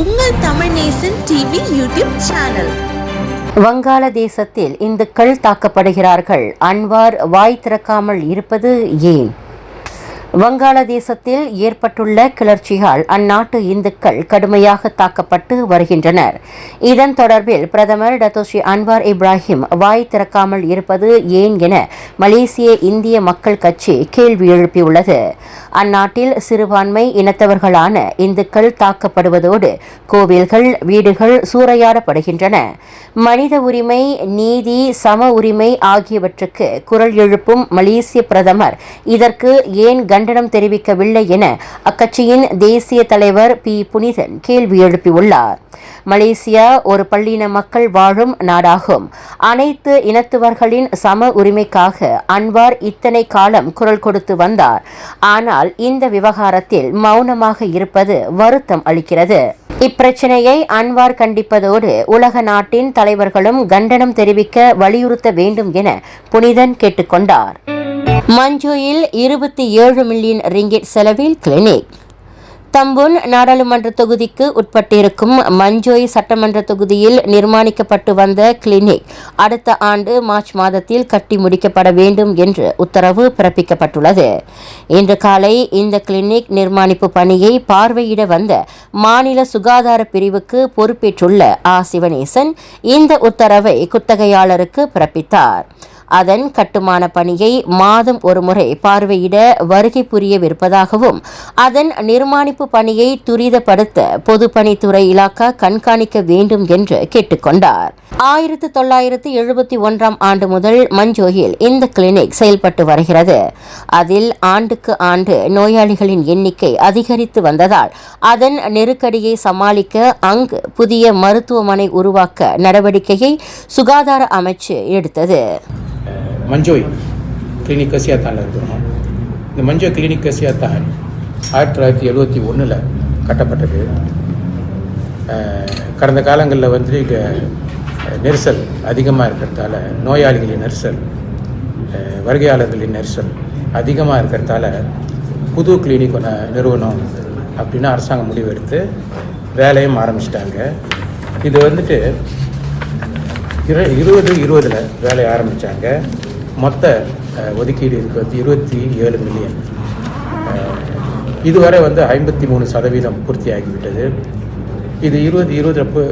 உங்கள் Tamil Nesan TV YouTube channel. வங்காளதேசத்தில் இந்துக்கள் தாக்கப்படுகிறார்கள். Anwar வாய் திறக்காமல் இருப்பது ஏன்? வங்காளதேசத்தில் ஏற்பட்டுள்ள கிளர்ச்சியால் அந்நாட்டு இந்துக்கள் கடுமையாக தாக்கப்பட்டு வருகின்றனர். இதன் தொடர்பில் பிரதமர் டத்தோஸ்ரீ அன்வார் இப்ராஹிம் வாய் திறக்காமல் இருப்பது ஏன் என மலேசிய இந்திய மக்கள் கட்சி கேள்வி எழுப்பியுள்ளது. அந்நாட்டில் சிறுபான்மை இனத்தவர்களான இந்துக்கள் தாக்கப்படுவதோடு கோவில்கள் வீடுகள் சூறையாடப்படுகின்றன. மனித உரிமை நீதி சம உரிமை ஆகியவற்றுக்கு குரல் எழுப்பும் மலேசிய பிரதமர் இதற்கு ஏன் கண்டனம் தெரிவிக்கவில்லை என அக்கட்சியின் தேசிய தலைவர் பி. புனிதன் கேள்வி எழுப்பியுள்ளார். மலேசியா ஒரு பள்ளியின மக்கள் வாழும் நாடாகும். அனைத்து இனத்துவர்களின் சம உரிமைக்காக அன்வார் இத்தனை காலம் குரல் கொடுத்து வந்தார். ஆனால் இந்த விவகாரத்தில் மௌனமாக இருப்பது வருத்தம் அளிக்கிறது. இப்பிரச்சனையை அன்வார் கண்டிப்பதோடு உலக நாட்டின் தலைவர்களும் கண்டனம் தெரிவிக்க வலியுறுத்த வேண்டும் என புனிதன் கேட்டுக்கொண்டார். மஞ்சுயில் இருபத்தி ஏழு மில்லியன் ரிங்கிட் செலவில் கிளினிக் தம்புன் நாடாளுமன்ற தொகுதிக்கு உட்பட்டிருக்கும் மஞ்சோய் சட்டமன்ற தொகுதியில் நிர்மாணிக்கப்பட்டு வந்த கிளினிக் அடுத்த ஆண்டு மார்ச் மாதத்தில் கட்டி முடிக்கப்பட வேண்டும் என்று உத்தரவு பிறப்பிக்கப்பட்டுள்ளது. இன்று காலை இந்த கிளினிக் நிர்மாணிப்பு பணியை பார்வையிட வந்த மாநில சுகாதார பிரிவுக்கு பொறுப்பேற்றுள்ள ஆ. சிவனேசன் இந்த உத்தரவை குத்தகையாளருக்கு பிறப்பித்தார். அதன் கட்டுமான பணியை மாதம் ஒருமுறை பார்வையிட வருகை புரியவிருப்பதாகவும் அதன் நிர்மாணிப்பு பணியை துரிதப்படுத்த பொதுப்பணித்துறை இலாக்கா கண்காணிக்க வேண்டும் என்று கேட்டுக்கொண்டார். ஆயிரத்து தொள்ளாயிரத்து எழுபத்தி ஒன்றாம் ஆண்டு முதல் மஞ்சோயில் இந்த கிளினிக் செயல்பட்டு வருகிறது. அதில் ஆண்டுக்கு ஆண்டு நோயாளிகளின் எண்ணிக்கை அதிகரித்து வந்ததால் அதன் நெருக்கடியை சமாளிக்க அங்கு புதிய மருத்துவமனை உருவாக்க நடவடிக்கையை சுகாதார அமைச்சு எடுத்தது. மஞ்சோய் கிளினிக் கசியாத்தானில் இருக்கிறோம் இந்த மஞ்சோய் கிளினிக் கசியாத்தான் ஆயிரத்தி தொள்ளாயிரத்தி எழுபத்தி ஒன்றில் கட்டப்பட்டது. கடந்த காலங்களில் வந்து இங்கே நெரிசல் அதிகமாக இருக்கிறதால நோயாளிகளின் நெரிசல் வருகையாளர்களின் நெரிசல் அதிகமாக இருக்கிறதால புது கிளினிக் ஒன்று நிறுவனம் அப்படின்னு அரசாங்கம் முடிவெடுத்து வேலையும் ஆரம்பிச்சிட்டாங்க. இது வந்துட்டு இரு இருபது இருபதில் வேலையை ஆரம்பித்தாங்க மொத்த ஒதுக்கீடு இருக்கிறது இருபத்தி ஏழு மில்லியன். இதுவரை வந்து ஐம்பத்தி மூணு சதவீதம் பூர்த்தி ஆகிவிட்டது இது இருபது இருபது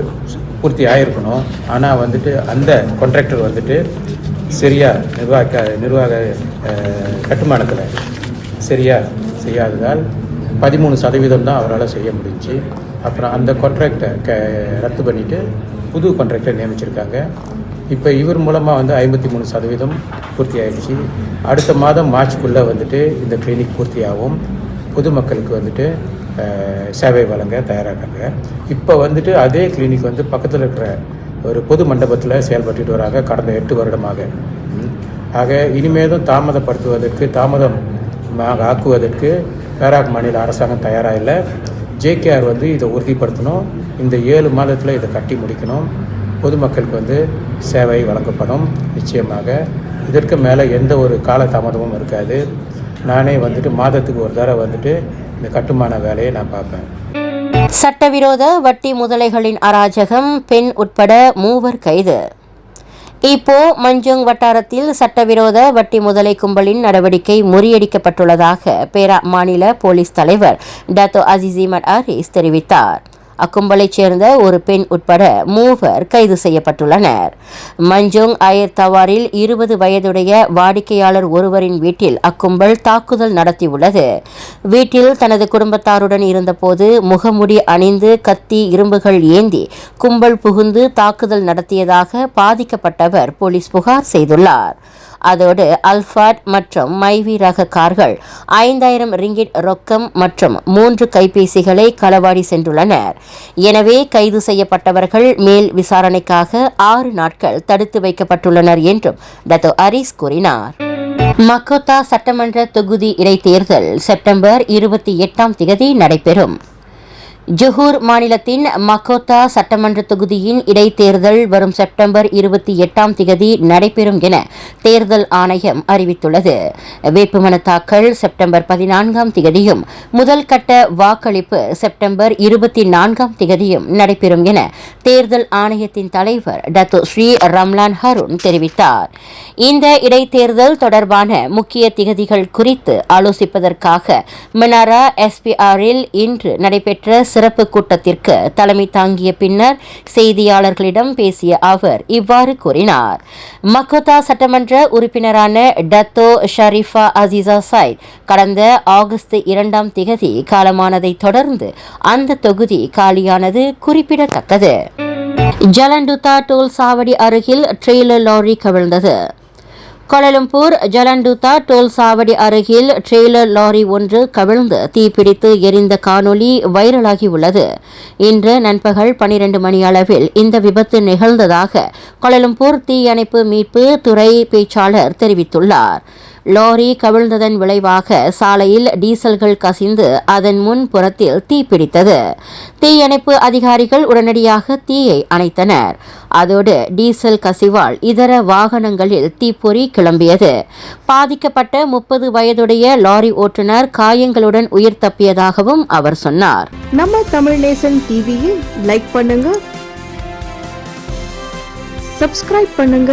பூர்த்தி ஆகிருக்கணும் ஆனால் வந்துட்டு அந்த கான்ட்ராக்டர் வந்துட்டு சரியாக நிர்வாக நிர்வாக கட்டுமானத்தில் சரியாக செய்யாததால் பதிமூணு சதவீதம் தான் அவரால் செய்ய முடிஞ்சுச்சு அப்புறம் அந்த கான்ட்ராக்டை க ரத்து பண்ணிவிட்டு புது கான்ட்ராக்டை நியமிச்சிருக்காங்க. இப்போ இவர் மூலமாக வந்து ஐம்பத்தி மூணு சதவீதம் பூர்த்தி ஆயிடுச்சு அடுத்த மாதம் மார்ச்க்குள்ளே வந்துட்டு இந்த கிளினிக் பூர்த்தியாகும். பொதுமக்களுக்கு வந்துட்டு சேவை வழங்க தயாராகிறாங்க இப்போ வந்துட்டு அதே கிளினிக் வந்து பக்கத்தில் இருக்கிற ஒரு பொது மண்டபத்தில் செயல்பட்டுட்டு வராங்க கடந்த எட்டு வருடமாக. ஆக இனிமேலும் தாமதப்படுத்துவதற்கு தாமதம் ஆக்குவதற்கு பேராக் மாநில அரசாங்கம் தயாராக இல்லை. ஜேகேஆர் வந்து இதை உறுதிப்படுத்தணும். இந்த ஏழு மாதத்தில் இதை கட்டி முடிக்கணும். பொதுமக்களுக்கு வந்து சேவை வழங்கப்படும். நிச்சயமாக இதற்கு மேலே எந்த ஒரு கால தாமதமும் இருக்காது. நானே வந்துட்டு மாதத்துக்கு ஒரு தடவை வந்துட்டு இந்த கட்டுமான வேலையை நான் பார்ப்பேன். சட்டவிரோத வட்டி முதலைகளின் அராஜகம் பெண் உட்பட மூவர் கைது. இப்போ மஞ்சோங் வட்டாரத்தில் சட்டவிரோத வட்டி முதலை கும்பலின் நடவடிக்கை முறியடிக்கப்பட்டுள்ளதாக பேரா மாநில போலீஸ் தலைவர் டத்தோ அசிசிமட் ஆரிஸ் தெரிவித்தார். அக்கும்பலைச் சேர்ந்த ஒரு பெண் உட்பட மூவர் கைது செய்யப்பட்டுள்ளனர். மஞ்சோங் அயர் தவாரில் இருபது வயதுடைய வாடிக்கையாளர் ஒருவரின் வீட்டில் அக்கும்பல் தாக்குதல் நடத்தியுள்ளது. வீட்டில் தனது குடும்பத்தாருடன் இருந்தபோது முகமுடி அணிந்து கத்தி இரும்புகள் ஏந்தி கும்பல் புகுந்து தாக்குதல் நடத்தியதாக பாதிக்கப்பட்டவர் போலீஸ் புகார் செய்துள்ளார். அதோடு அல்ஃபாட் மற்றும் மைவி ரக கார்கள் ஐந்தாயிரம் ரிங்கிட் ரொக்கம் மற்றும் மூன்று கைபேசிகளை களவாடி சென்றுள்ளனர். எனவே கைது செய்யப்பட்டவர்கள் மேல் விசாரணைக்காக ஆறு நாட்கள் தடுத்து வைக்கப்பட்டுள்ளனர் என்றும் டத்தோ அரிஸ் கூறினார். மக்கோத்தா சட்டமன்ற தொகுதி இடைத்தேர்தல் செப்டம்பர் இருபத்தி எட்டாம் தேதி நடைபெறும். ஜொஹூர் மாநிலத்தின் மக்கோத்தா சட்டமன்ற தொகுதியின் இடைத்தேர்தல் வரும் செப்டம்பர் இருபத்தி எட்டாம் திகதி நடைபெறும் என தேர்தல் ஆணையம் அறிவித்துள்ளது. வேட்புமனு தாக்கல் செப்டம்பர் பதினான்காம் திகதியும் முதல் கட்ட வாக்களிப்பு செப்டம்பர் இருபத்தி நான்காம் திகதியும் நடைபெறும் என தேர்தல் ஆணையத்தின் தலைவர் டத்து ஸ்ரீ ரம்லான் ஹருண் தெரிவித்தார். இந்த இடைத்தேர்தல் தொடர்பான முக்கிய திகதிகள் குறித்து ஆலோசிப்பதற்காக மினாரா எஸ்பிஆரில் இன்று நடைபெற்ற சிறப்பு கூட்டத்திற்கு தலைமை தாங்கிய பின்னர் செய்தியாளர்களிடம் பேசிய அவர் இவ்வாறு கூறினார். மக்கோத்தா சட்டமன்ற உறுப்பினரான டத்தோ ஷரீஃபா அசீசா சைத் கடந்த ஆகஸ்ட் இரண்டாம் திகதி காலமானதை தொடர்ந்து அந்த தொகுதி காலியானது குறிப்பிடத்தக்கது. ஜலண்டுதா டோல் சாவடி அருகில் ட்ரெய்லர் லாரி கவிழ்ந்தது கோலலம்பூர் ஜலண்டுதா டோல் சாவடி அருகில் ட்ரெய்லர் லாரி ஒன்று கவிழ்ந்து தீப்பிடித்து எரிந்த காணொலி வைரலாகியுள்ளது. இன்று நண்பகல் பனிரண்டு மணி அளவில் இந்த விபத்து நிகழ்ந்ததாக கோலலம்பூர் தீயணைப்பு மீட்பு துறை பேச்சாளர் தெரிவித்துள்ளார். லாரி கவிழ்ந்ததன் விளைவாக சாலையில் டீசல்கள் கசிந்து அதன் முன் புறத்தில் தீப்பிடித்தது தீயணைப்பு அதிகாரிகள் உடனடியாக தீயை அணைத்தனர். அதோடு டீசல் கசிவால் இதர வாகனங்களில் தீப்பொறி கிளம்பியது. பாதிக்கப்பட்ட முப்பது வயதுடைய லாரி ஓட்டுநர் காயங்களுடன் உயிர் தப்பியதாகவும் அவர் சொன்னார். நம்ம தமிழ் நேசன் டிவியை லைக் பண்ணுங்க சப்ஸ்கிரைப் பண்ணுங்க.